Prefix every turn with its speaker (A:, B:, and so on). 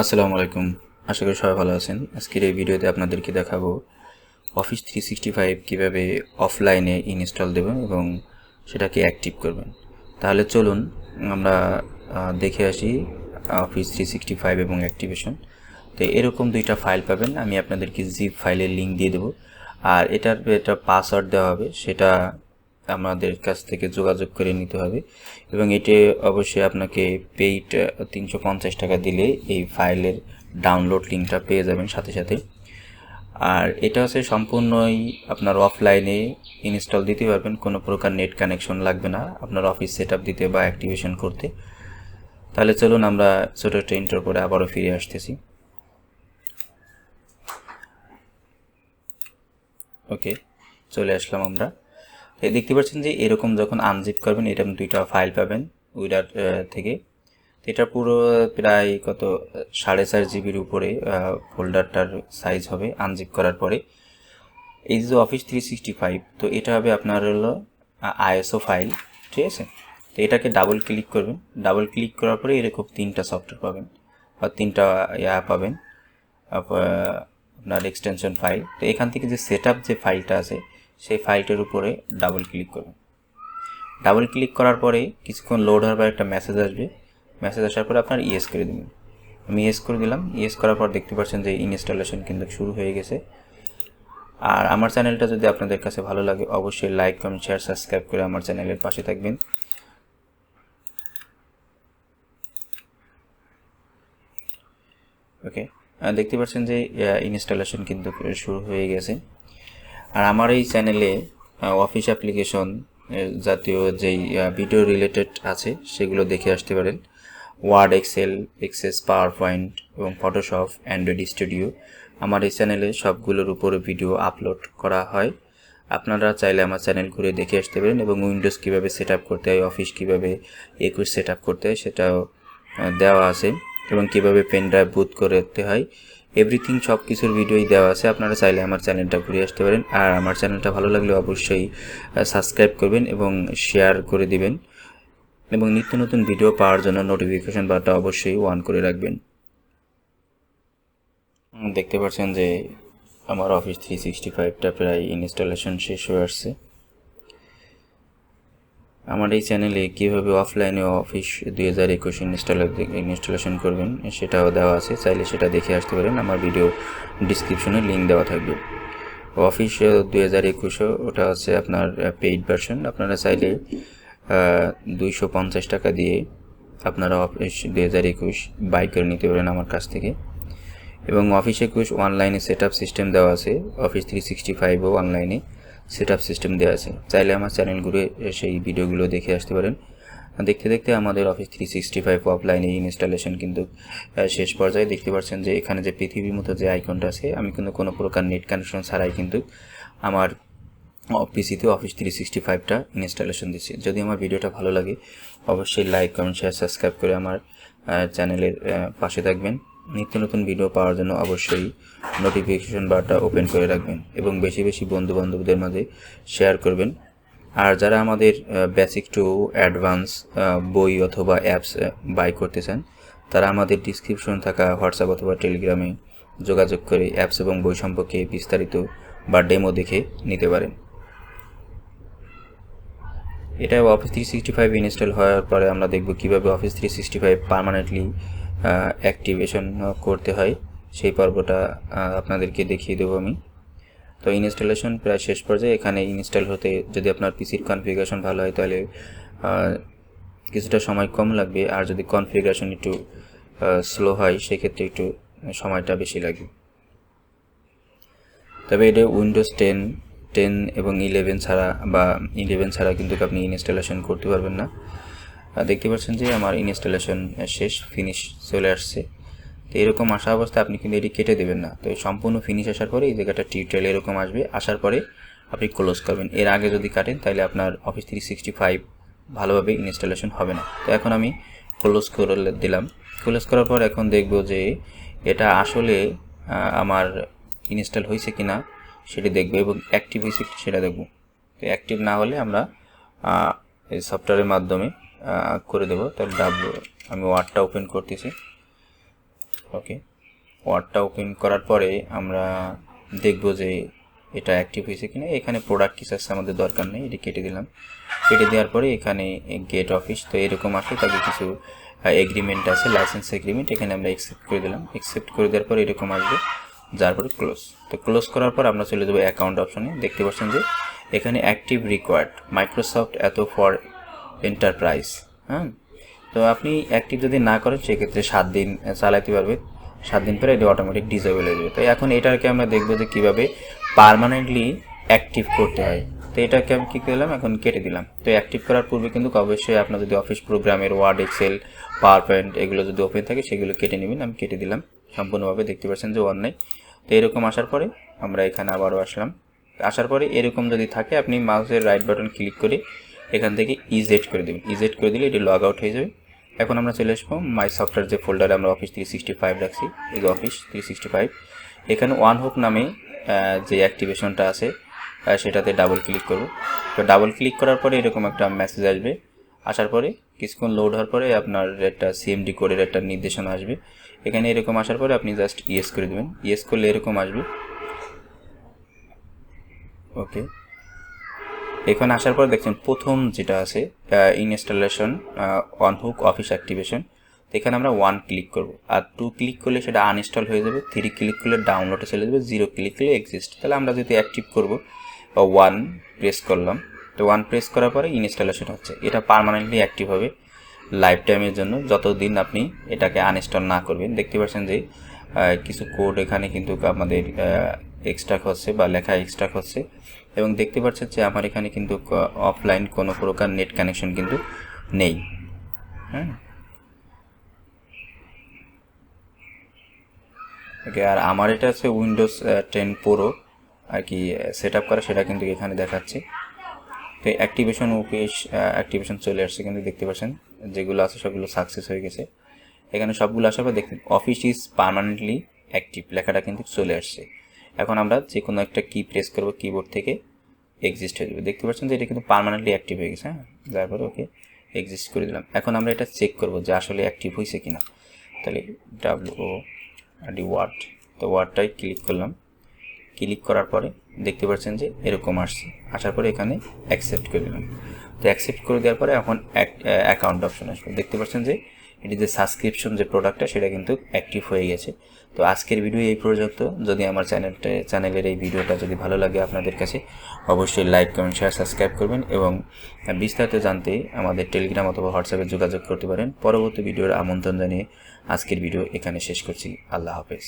A: আসসালামু আলাইকুম। আশা করি সবাই ভালো আছেন। আজকের এই ভিডিওতে আপনাদেরকে দেখাবো অফিস থ্রি সিক্সটি ফাইভ কীভাবে অফলাইনে ইনস্টল দেবেন এবং সেটাকে অ্যাক্টিভ করবেন। তাহলে চলুন আমরা দেখে আসি অফিস থ্রি সিক্সটি ফাইভ এবং অ্যাক্টিভেশন তো এরকম দুইটা ফাইল পাবেন। আমি আপনাদেরকে জিপ ফাইলের লিঙ্ক দিয়ে দেবো। আর এটার একটা পাসওয়ার্ড দেওয়া হবে, সেটা আমাদের কাছ থেকে যোগাযোগ করে নিতে হবে। এবং এটি অবশ্যই আপনাকে পেইড তিনশো পঞ্চাশ টাকা দিলে এই ফাইলের ডাউনলোড লিঙ্কটা পেয়ে যাবেন সাথে সাথে। আর এটা হচ্ছে সম্পূর্ণই আপনার অফলাইনে ইনস্টল দিতে পারবেন, কোনো প্রকার নেট কানেকশন লাগবে না। আপনার অফিস সেট দিতে বা অ্যাক্টিভেশন করতে। তাহলে চলুন আমরা ছোটো একটা ইন্টার করে আবারও ফিরে আসতেছি। ওকে চলে আসলাম আমরা। দেখতে পাচ্ছেন যে এরকম যখন আনজিপ করবেন, এরকম দুইটা ফাইল পাবেন উইডার থেকে। তো এটা পুরো প্রায় কত সাড়ে চার জিবির উপরে ফোল্ডারটার সাইজ হবে আনজিপ করার পরে। এই যে অফিস থ্রি সিক্সটি ফাইভ তো এটা হবে আপনার হলো আইএসও ফাইল ঠিক আছে? তো এটাকে ডাবল ক্লিক করবেন। ডাবল ক্লিক করার পরে এরকম তিনটা সফটওয়্যার পাবেন, বা তিনটা ইয়া পাবেন। আপনার এক্সটেনশন ফাইল তো এখান থেকে যে সেট যে ফাইলটা আছে সেই ফাইলটার উপরে ডাবল ক্লিক করবেন। ডাবল ক্লিক করার পরে কিছুক্ষণ লোড হওয়ার পর একটা মেসেজ আসবে। মেসেজ আসার পরে আপনার ইয়েস করে দেবেন। আমি ইয়েস করে দিলাম। ইয়েস করার পর দেখতে পাচ্ছেন যে ইনস্টলেশন কিন্তু শুরু হয়ে গেছে। আর আমার চ্যানেলটা যদি আপনাদের কাছে ভালো লাগে, অবশ্যই লাইক কমেন্ট শেয়ার সাবস্ক্রাইব করে আমার চ্যানেলের পাশে থাকবেন। ওকে দেখতে পাচ্ছেন যে ইনস্টলেশন কিন্তু শুরু হয়ে গেছে। আর আমার এই চ্যানেলে অফিস অ্যাপ্লিকেশন জাতীয় যেই ভিডিও রিলেটেড আছে, সেগুলো দেখে আসতে পারেন। Word Excel Access PowerPoint এবং ফটোশপ অ্যান্ড্রয়েড স্টুডিও আমার এই চ্যানেলে সবগুলোর উপরে ভিডিও আপলোড করা হয়। আপনারা চাইলে আমার চ্যানেল ঘুরে দেখে আসতে পারেন এবং উইন্ডোজ কীভাবে সেট করতে হয় অফিস কীভাবে একুশ সেট করতে হয়, সেটাও দেওয়া আছে এবং কীভাবে পেন ড্রাইভ বুট করতে হয় এভরিথিং সব কিছুর ভিডিওই দেওয়া আছে। আপনারা চাইলে আমার চ্যানেলটা ঘুরে আসতে পারেন। আর আমার চ্যানেলটা ভালো লাগলে অবশ্যই সাবস্ক্রাইব করবেন এবং শেয়ার করে দিবেন। এবং নিত্য নতুন ভিডিও পাওয়ার জন্য নোটিফিকেশন বারটা অবশ্যই অন করে রাখবেন। দেখতে পাচ্ছেন যে আমার অফিস থ্রি সিক্সটি ফাইভটা প্রায় ইনস্টলেশন শেষ হয়ে আসছে। আমার এই চ্যানেলে কীভাবে অফলাইনে অফিস দুই হাজার একুশ ইনস্টলেশন করবেন, সেটাও দেওয়া আছে। চাইলে সেটা দেখে আসতে পারেন। আমার ভিডিও ডিসক্রিপশনে লিঙ্ক দেওয়া থাকবে। অফিস দুই হাজার একুশও ওটা হচ্ছে আপনার পেইড ভার্সন আপনারা চাইলে দুইশো পঞ্চাশ টাকা দিয়ে আপনারা অফিস দুই হাজার একুশ বাই করে নিতে পারেন আমার কাছ থেকে। এবং অফিস একুশ অনলাইনে সেট আপ সিস্টেম দেওয়া আছে। অফিস থ্রি সিক্সটি ফাইভও অনলাইনে সেট সিস্টেম দেওয়া আছে। চাইলে আমার চ্যানেল ঘুরে সেই ভিডিওগুলো দেখে আসতে পারেন। দেখতে দেখতে আমাদের অফিস থ্রি সিক্সটি ফাইভ অফলাইনে ইনস্টলেশন কিন্তু শেষ পর্যায়ে দেখতে পাচ্ছেন যে এখানে যে পৃথিবীর মতো যে আইকনটা আছে, আমি কিন্তু কোনো প্রকার নেট কানেকশন ছাড়াই কিন্তু আমার পিসিতে অফিস থ্রি সিক্সটি ফাইভটা ইনস্টলেশন দিচ্ছি। যদি আমার ভিডিওটা ভালো লাগে, অবশ্যই লাইক কমেন্ট শেয়ার সাবস্ক্রাইব করে আমার চ্যানেলের পাশে থাকবেন। নিত্য নতুন ভিডিও পাওয়ার জন্য অবশ্যই নোটিফিকেশন বারটা ওপেন করে রাখবেন এবং বেশি বেশি বন্ধু বান্ধবদের মাঝে শেয়ার করবেন। আর যারা আমাদের বেসিক টু অ্যাডভান্স বই অথবা অ্যাপস বাই করতে চান, তারা আমাদের ডিসক্রিপশন থাকা হোয়াটসঅ্যাপ অথবা টেলিগ্রামে যোগাযোগ করে অ্যাপস এবং বই সম্পর্কে বিস্তারিত বা ডেমো দেখে নিতে পারেন। এটা office three sixty five install হওয়ার পরে আমরা দেখব কীভাবে office three sixty five permanently activation করতে হয়। সেই পর্বটা আপনাদেরকে দেখিয়ে দেবো আমি। তো ইনস্টলেশন প্রায় শেষ পর্যায়ে, এখানে ইনস্টল হতে যদি আপনার পিসির কনফিগারেশন ভালো হয়, তাহলে কিছুটা সময় কম লাগবে। আর যদি কনফিগারেশন একটু স্লো হয়, সেক্ষেত্রে একটু সময়টা বেশি লাগে তবে এটা উইন্ডোজ টেন টেন এবং ইলেভেন ছাড়া বা ইলেভেন ছাড়া কিন্তু আপনি ইনস্টলেশন করতে পারবেন না। দেখতে পাচ্ছেন যে আমার ইনস্টলেশন শেষ ফিনিশ চলে আসছে। তো এরকম আসা অবস্থায় আপনি কিন্তু এটি কেটে দেবেন না। তো সম্পূর্ণ ফিনিশ আসার পরে এই জায়গাটা টিউটোরিয়াল এরকম আসবে। আসার পরে আপনি ক্লোজ করবেন। এর আগে যদি কাটেন, তাহলে আপনার অফিস থ্রি সিক্সটি ফাইভ ভালোভাবে ইনস্টলেশন হবে না। তো এখন আমি ক্লোজ করে দিলাম। ক্লোজ করার পর এখন দেখব যে এটা আসলে আমার ইনস্টল হয়েছে কি না সেটি দেখব এবং অ্যাক্টিভ হয়েছে সেটা দেখব। তো অ্যাক্টিভ না হলে আমরা এই সফটওয়্যারের মাধ্যমে করে দেবো। তাহলে ডাব্লু আমি ওয়ার্ডটা ওপেন করতেছি। ওকে ওয়ার্ডটা ওপেন করার পরে আমরা দেখব যে এটা অ্যাক্টিভ হয়েছে কিনা। এখানে প্রোডাক্ট আছে, আমাদের দরকার নেই, এটি কেটে দিলাম। কেটে দেওয়ার পরে এখানে গেট অফিস তো এরকম আসলে তাকে কিছু এগ্রিমেন্ট আছে লাইসেন্স এগ্রিমেন্ট এখানে আমরা অ্যাকসেপ্ট করে দিলাম। অ্যাকসেপ্ট করে দেওয়ার পরে এরকম আসবে, যার পরে ক্লোজ তো ক্লোজ করার পর আমরা চলে যাব অ্যাকাউন্ট অপশনে দেখতে পাচ্ছেন যে এখানে অ্যাক্টিভ রিকোয়ার্ড মাইক্রোসফট এত ফর এন্টারপ্রাইজ হ্যাঁ? তো আপনি অ্যাক্টিভ যদি না করেন, সেক্ষেত্রে সাত দিন চালাতে পারবে সাত দিন পরে এটা অটোমেটিক ডিসেবল হয়ে যাবে। তো এখন এটাকে আমরা দেখব যে কীভাবে পারমানেন্টলি অ্যাক্টিভ করতে হয়। তো এটাকে আমি কী করলাম? এখন কেটে দিলাম। তো অ্যাক্টিভ করার পূর্বে কিন্তু অবশ্যই আপনার যদি অফিস প্রোগ্রামের ওয়ার্ড এক্সেল পাওয়ার পয়েন্ট এগুলো যদি ওপেন থাকে, সেগুলো কেটে নেবেন। আমি কেটে দিলাম। সম্পূর্ণভাবে দেখতে পাচ্ছেন যে ওয়ান নাই তো এরকম আসার পরে আমরা এখানে আবারও আসলাম। আসার পরে এরকম যদি থাকে, আপনি মাউসের রাইট বাটন ক্লিক করে এখান থেকে ইজেট করে দেবেন। ইজেট করে দিলে এটি লগ আউট হয়ে যাবে। এখন আমরা চলে আসব মাই সফটওয়্যার যে ফোল্ডারে আমরা অফিস থ্রি সিক্সটি ফাইভ রাখছি, এই যে অফিস থ্রি সিক্সটি ফাইভ এখানে ওয়ান হুক নামে যে অ্যাক্টিভেশনটা আছে সেটাতে ডাবল ক্লিক করব। তো ডাবল ক্লিক করার পরে এরকম একটা মেসেজ আসবে। আসার পরে কিছুক্ষণ লোড হওয়ার পরে আপনার একটা সিএমডি কোডের একটা নির্দেশনা আসবে। এখানে এরকম আসার পরে আপনি জাস্ট ইয়েস করে দেবেন। ইয়েস করলে এরকম আসবে। ওকে এখানে আসার পর দেখছেন প্রথম যেটা আছে installation on hook office activation এখানে আমরা ওয়ান ক্লিক করব। আর টু ক্লিক করলে সেটা আনইনস্টল হয়ে যাবে থ্রি ক্লিক করলে ডাউনলোডে চলে যাবে জিরো ক্লিক করলে এক্সিস্ট তাহলে আমরা যদি অ্যাক্টিভ করব ওয়ান প্রেস করলাম, তো ওয়ান প্রেস করার পরে ইনস্টলেশন হচ্ছে। এটা পার্মানেন্টলি অ্যাক্টিভ হবে লাইফ টাইমের জন্য, যতদিন আপনি এটাকে আনইনস্টল না করবেন। দেখতে পাচ্ছেন যে কিছু কোড এখানে কিন্তু আমাদের এক্সট্রাক হচ্ছে বা লেখা এক্সট্রাক হচ্ছে এবং দেখতে পাচ্ছেন যে আমার এখানে কিন্তু অফলাইন কোনো প্রকার নেট কানেকশন কিন্তু নেই। হ্যাঁ। আর আমার এটা আছে উইন্ডোজ টেন প্রো আর কি সেট আপ করা, সেটা কিন্তু এখানে দেখাচ্ছে। তো অ্যাক্টিভেশন অফিস অ্যাক্টিভেশন চলে আসছে কিন্তু দেখতে পাচ্ছেন, যেগুলো আছে সবগুলো সাকসেস হয়ে গেছে। এখানে সবগুলো আসার পর দেখুন অফিস ইজ পার্মানেন্টলি অ্যাক্টিভ লেখাটা কিন্তু চলে আসছে। এখন আমরা যে কোনো একটা কি প্রেস করব কিবোর্ড থেকে এক্সিস্ট হয়ে যাবে। দেখতে পাচ্ছেন যে এটা কিন্তু পার্মানেন্টলি অ্যাক্টিভ হয়ে গেছে হ্যাঁ? তারপরে ওকে এক্সিস্ট করে দিলাম। এখন আমরা এটা চেক করব যে আসলে অ্যাক্টিভ হয়েছে কি না তাহলে ডাব্লিউ ও ডি ওয়ার্ড তো ওয়ার্ডটাই ক্লিক করলাম। ক্লিক করার পরে দেখতে পাচ্ছেন যে এরকম আসছে। আসার পরে এখানে অ্যাকসেপ্ট করে দিলাম। তো অ্যাকসেপ্ট করে দেওয়ার পরে এখন অ্যাকাউন্ট অপশন আসবে। দেখতে পাচ্ছেন যে এটি যে সাবস্ক্রিপশন যে প্রোডাক্টটা সেটা কিন্তু অ্যাক্টিভ হয়ে গেছে। তো আজকের ভিডিও এই পর্যন্ত। যদি আমার চ্যানেলটা চ্যানেলের এই ভিডিওটা যদি ভালো লাগে আপনাদের কাছে, অবশ্যই লাইক কমেন্ট শেয়ার সাবস্ক্রাইব করবেন এবং বিস্তারিত জানতে আমাদের টেলিগ্রাম অথবা হোয়াটসঅ্যাপে যোগাযোগ করতে পারেন। পরবর্তী ভিডিওর আমন্ত্রণ জানিয়ে আজকের ভিডিও এখানে শেষ করছি। আল্লাহ হাফেজ।